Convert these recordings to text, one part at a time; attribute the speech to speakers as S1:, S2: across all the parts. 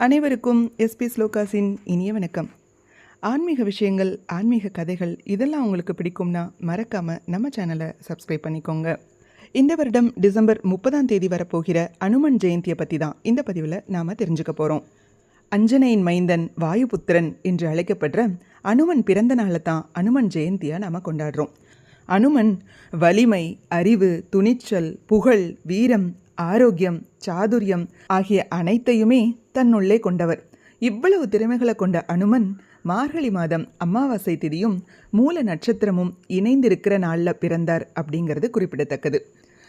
S1: அனைவருக்கும் எஸ்பி ஸ்லோகாஸின் இனிய வணக்கம். ஆன்மீக விஷயங்கள் ஆன்மீக கதைகள் இதெல்லாம் உங்களுக்கு பிடிக்கும்னா மறக்காமல் நம்ம சேனலை சப்ஸ்கிரைப் பண்ணிக்கோங்க. இந்த வருடம் டிசம்பர் முப்பதாம் தேதி வரப்போகிற அனுமன் ஜெயந்தியை பற்றி தான் இந்த பதிவில் நாம் தெரிஞ்சுக்க போகிறோம் அஞ்சனையின் மைந்தன் வாயுபுத்திரன் என்று அழைக்கப்படுற அனுமன் பிறந்த நாளை தான் அனுமன் ஜெயந்தியாக நாம் கொண்டாடுறோம். அனுமன் வலிமை அறிவு துணிச்சல் புகழ் வீரம் ஆரோக்கியம் சாதுரியம் ஆகிய அனைத்தையுமே தன்னுள்ளே கொண்டவர். இவ்வளவு திறமைகளை கொண்ட அனுமன் மார்கழி மாதம் அமாவாசை திதியும் மூல நட்சத்திரமும் இணைந்திருக்கிற நாளில் பிறந்தார் அப்படிங்கிறது குறிப்பிடத்தக்கது.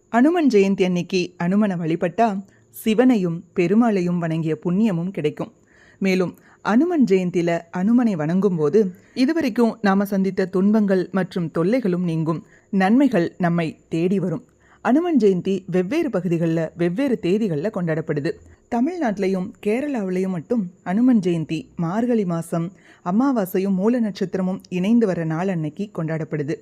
S1: அனுமன் ஜெயந்தி அன்னைக்கு அனுமனை வழிபட்டா சிவனையும் பெருமாளையும் வணங்கிய புண்ணியமும் கிடைக்கும். மேலும் அனுமன் ஜெயந்தியில் அனுமனை வணங்கும் போது இதுவரைக்கும் நாம சந்தித்த துன்பங்கள் மற்றும் தொல்லைகளும் நீங்கும். நன்மைகள் நம்மை தேடி வரும். அனுமன் ஜெயந்தி வெவ்வேறு பகுதிகளில் வெவ்வேறு தேதிகளில் கொண்டாடப்படுது. தமிழ்நாட்டிலையும் கேரளாவிலையும் மட்டும் அனுமன் ஜெயந்தி மார்கழி மாதம் அமாவாசையும் மூல நட்சத்திரமும் இணைந்து வர நாள் அன்னைக்கு கொண்டாடப்படுது.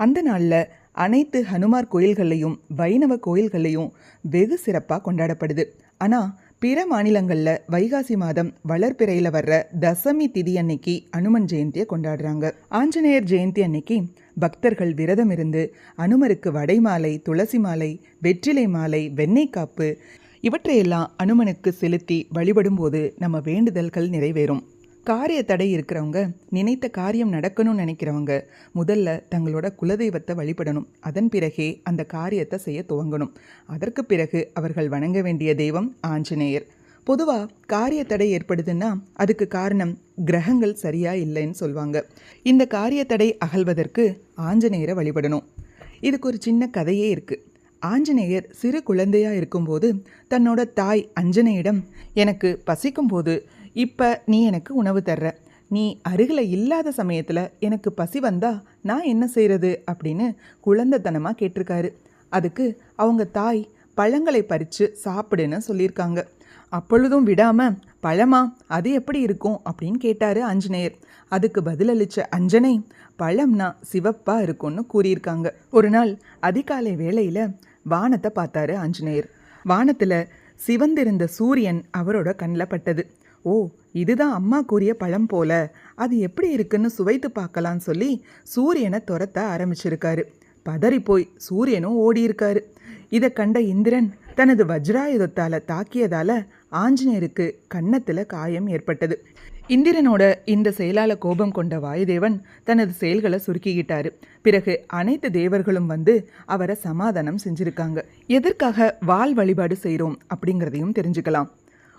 S1: அந்த நாளில் அனைத்து ஹனுமார் கோயில்கள்லையும் வைணவ கோயில்கள்லையும் வெகு சிறப்பாக கொண்டாடப்படுது. ஆனால் பிற மாநிலங்களில் வைகாசி மாதம் வளர்பிறையில் வர்ற தசமி திதி அன்னைக்கு அனுமன் ஜெயந்தியை கொண்டாடுறாங்க. ஆஞ்சநேயர் ஜெயந்தி அன்னைக்கு பக்தர்கள் விரதம் இருந்து அனுமருக்கு வடை மாலை துளசி மாலை வெற்றிலை மாலை வெண்ணெய் காப்பு இவற்றையெல்லாம் அனுமனுக்கு செலுத்தி வழிபடும்போது நம்ம வேண்டுதல்கள் நிறைவேறும். காரிய தடை இருக்கிறவங்க நினைத்த காரியம் நடக்கணும்னு நினைக்கிறவங்க முதல்ல தங்களோட குலதெய்வத்தை வழிபடணும். அதன் பிறகே அந்த காரியத்தை செய்ய துவங்கணும். அதற்கு பிறகு அவர்கள் வணங்க வேண்டிய தெய்வம் ஆஞ்சநேயர். பொதுவாக காரிய தடை ஏற்படுதுன்னா அதுக்கு காரணம் கிரகங்கள் சரியா இல்லைன்னு சொல்லுவாங்க இந்த காரிய தடை அகல்வதற்கு ஆஞ்சநேயரை வழிபடணும். இதுக்கு ஒரு சின்ன கதையே இருக்குது ஆஞ்சநேயர் சிறு குழந்தையா இருக்கும்போது தன்னோட தாய் அஞ்சனையிடம் எனக்கு பசிக்கும்போது இப்போ நீ எனக்கு உணவு தர்ற. நீ அருகில் இல்லாத சமயத்தில் எனக்கு பசி வந்தா நான் என்ன செய்கிறது அப்படின்னு குழந்தைத்தனமாக கேட்டிருக்காரு. அதுக்கு அவங்க தாய் பழங்களை பறித்து சாப்பிடுன்னு சொல்லியிருக்காங்க. அப்பொழுதும் விடாமல் பழமா அது எப்படி இருக்கும்? அப்படின்னு கேட்டார் ஆஞ்சநேயர். அதுக்கு பதிலளித்த அஞ்சனை பழம்னா சிவப்பாக இருக்கும்னு கூறியிருக்காங்க. ஒரு நாள் அதிகாலை வேளையில் வானத்தை பார்த்தாரு ஆஞ்சநேயர். வானத்தில் சிவந்திருந்த சூரியன் அவரோட கண்ணில் பட்டது. ஓ இதுதான் அம்மா கூறிய பழம் போல. அது எப்படி இருக்குன்னு சுவைத்து பார்க்கலான்னு சொல்லி சூரியனை துரத்த ஆரம்பிச்சிருக்காரு. பதறி போய் சூரியனும் ஓடியிருக்காரு. இதை கண்ட இந்திரன் தனது வஜ்ராயுதத்தால் தாக்கியதால ஆஞ்சநேயருக்கு கன்னத்தில் காயம் ஏற்பட்டது. இந்திரனோட இந்த செயலால கோபம் கொண்ட வாயுதேவன் தனது செயல்களை சுருக்கிக்கிட்டாரு. பிறகு அனைத்து தேவர்களும் வந்து அவரை சமாதானம் செஞ்சிருக்காங்க. எதற்காக வாள் வழிபாடு செய்கிறோம் அப்படிங்கிறதையும் தெரிஞ்சுக்கலாம்.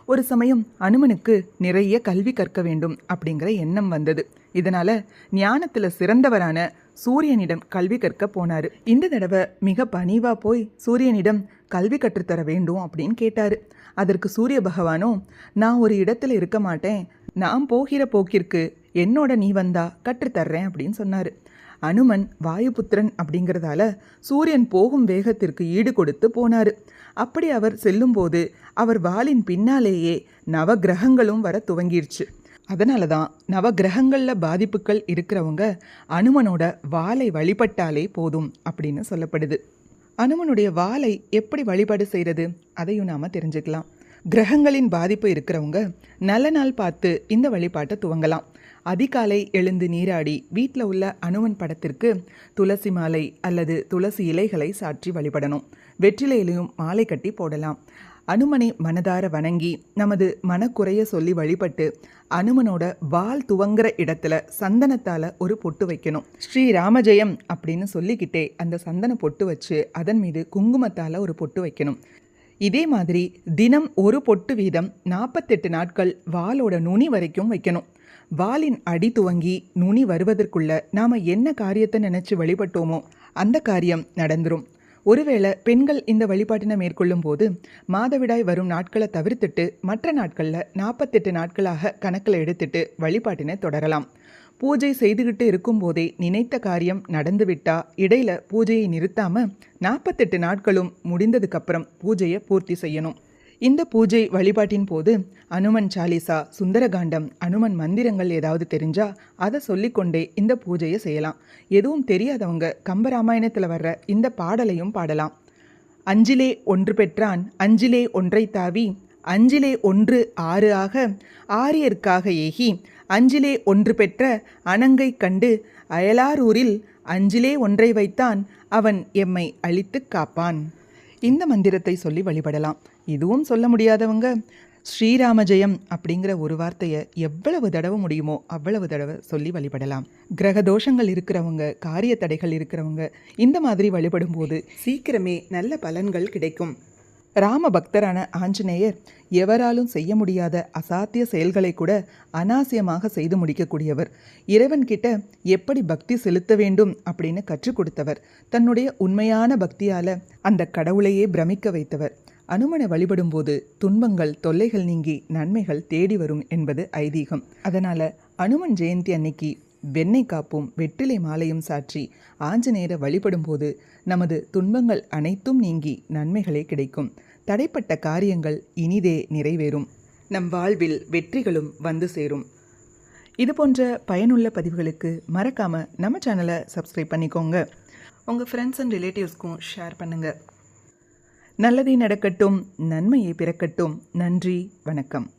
S1: ஒரு சமயம் அனுமனுக்கு நிறைய கல்வி கற்க வேண்டும் அப்படிங்கிற எண்ணம் வந்தது. இதனால ஞானத்துல சிறந்தவரான சூரியனிடம் கல்வி கற்க போனாரு. இந்த தடவை மிக பணிவா போய் சூரியனிடம் கல்வி கற்றுத்தர வேண்டும் அப்படின்னு கேட்டாரு. அதற்கு சூரிய பகவானோ நான் ஒரு இடத்துல இருக்க மாட்டேன். நான் போகிற போக்கிற்கு என்னோட நீ வந்தா கற்றுத்தர்றேன் அப்படின்னு சொன்னாரு. அனுமன் வாயுபுத்திரன் அப்படிங்கிறதால சூரியன் போகும் வேகத்திற்கு ஈடு கொடுத்து போனார். அப்படி அவர் செல்லும்போது அவர் வாலின் பின்னாலேயே நவகிரகங்களும் வர துவங்கிருச்சு. அதனால தான் நவகிரகங்களில் பாதிப்புகள் இருக்கிறவங்க அனுமனோட வாலை வழிபட்டாலே போதும் அப்படின்னு சொல்லப்படுது. அனுமனுடைய வாலை எப்படி வழிபாடு செய்கிறது அதையும் நாம் தெரிஞ்சுக்கலாம். கிரகங்களின் பாதிப்பு இருக்கிறவங்க நல்ல நாள் பார்த்து இந்த வழிபாட்டை துவங்கலாம். அதிகாலை எழுந்து நீராடி வீட்டில் உள்ள அனுமன் படத்திற்கு துளசி மாலை அல்லது துளசி இலைகளை சாற்றி வழிபடணும். வெற்றிலையிலையும் மாலை கட்டி போடலாம். அனுமனை மனதார வணங்கி நமது மனக்குறைய சொல்லி வழிபட்டு அனுமனோட வால் துவங்குற இடத்துல சந்தனத்தால ஒரு பொட்டு வைக்கணும். ஸ்ரீ ராமஜெயம் அப்படின்னு சொல்லிக்கிட்டே அந்த சந்தன பொட்டு வச்சு அதன் மீது குங்குமத்தால ஒரு பொட்டு வைக்கணும். இதே மாதிரி தினம் ஒரு பொட்டு வீதம் நாற்பத்தெட்டு நாட்கள் வாலோட நுனி வரைக்கும் வைக்கணும். வாலின் அடி துவங்கி நுனி வருவதற்குள்ள நாம என்ன காரியத்தை நினைச்சு வழிபட்டோமோ அந்த காரியம் நடந்துரும். ஒருவேளை பெண்கள் இந்த வழிபாட்டினை மேற்கொள்ளும் போது மாதவிடாய் வரும் நாட்களை தவிர்த்துட்டு மற்ற நாட்களில் நாற்பத்தெட்டு நாட்களாக கணக்கில் எடுத்துட்டு வழிபாட்டினை தொடரலாம். பூஜை செய்துகிட்டு இருக்கும்போதே நினைத்த காரியம் நடந்துவிட்டா இடையில பூஜையை நிறுத்தாம நாற்பத்தெட்டு நாட்களும் முடிந்ததுக்கப்புறம் பூஜையை பூர்த்தி செய்யணும். இந்த பூஜை வழிபாட்டின் போது அனுமன் சாலிசா சுந்தரகாண்டம் அனுமன் மந்திரங்கள் ஏதாவது தெரிஞ்சா அதை சொல்லிக்கொண்டே இந்த பூஜையை செய்யலாம். எதுவும் தெரியாதவங்க கம்பராமாயணத்தில் வர்ற இந்த பாடலையும் பாடலாம். அஞ்சிலே ஒன்று பெற்றான் அஞ்சிலே ஒன்றை தாவி அஞ்சிலே ஒன்று ஆறு ஆக ஆரியர்க்காக ஏகி அஞ்சிலே ஒன்று பெற்ற அணங்கை கண்டு அயலாரூரில் அஞ்சிலே ஒன்றை வைத்தான் அவன் எம்மை அழித்துக் காப்பான். இந்த மந்திரத்தை சொல்லி வழிபடலாம். இதுவும் சொல்ல முடியாதவங்க ஸ்ரீராம ஜெயம் அப்படிங்கிற ஒரு வார்த்தையை எவ்வளவு தடவை முடியுமோ அவ்வளவு தடவை சொல்லி வழிபடலாம். கிரக தோஷங்கள் இருக்கிறவங்க காரிய தடைகள் இருக்கிறவங்க இந்த மாதிரி வழிபடும்போது சீக்கிரமே நல்ல பலன்கள் கிடைக்கும். ராம பக்தரான ஆஞ்சநேயர் எவராலும் செய்ய முடியாத அசாத்திய செயல்களை கூட அனாவசியமாக செய்து முடிக்கக்கூடியவர். இறைவன்கிட்ட எப்படி பக்தி செலுத்த வேண்டும் அப்படின்னு கற்றுக் கொடுத்தவர். தன்னுடைய உண்மையான பக்தியால அந்த கடவுளையே பிரமிக்க வைத்தவர். அனுமனை வழிபடும்போது துன்பங்கள் தொல்லைகள் நீங்கி நன்மைகள் தேடி வரும் என்பது ஐதீகம். அதனால அனுமன் ஜெயந்தி அன்னைக்கு வெண்ணெய் காப்பும் வெற்றிலை மாலையும் சாற்றி ஆஞ்சநேயரை வழிபடும்போது நமது துன்பங்கள் அனைத்தும் நீங்கி நன்மைகளே கிடைக்கும். தடைப்பட்ட காரியங்கள் இனிதே நிறைவேறும். நம் வாழ்வில் வெற்றிகளும் வந்து சேரும். இது போன்ற பயனுள்ள பதிவுகளுக்கு மறக்காம நம்ம சேனலை சப்ஸ்கிரைப் பண்ணிக்கோங்க. உங்கள் ஃப்ரெண்ட்ஸ் அண்ட் ரிலேட்டிவ்ஸ்க்கும் ஷேர் பண்ணுங்கள் நல்லதே நடக்கட்டும் நன்மையை பிறக்கட்டும். நன்றி வணக்கம்.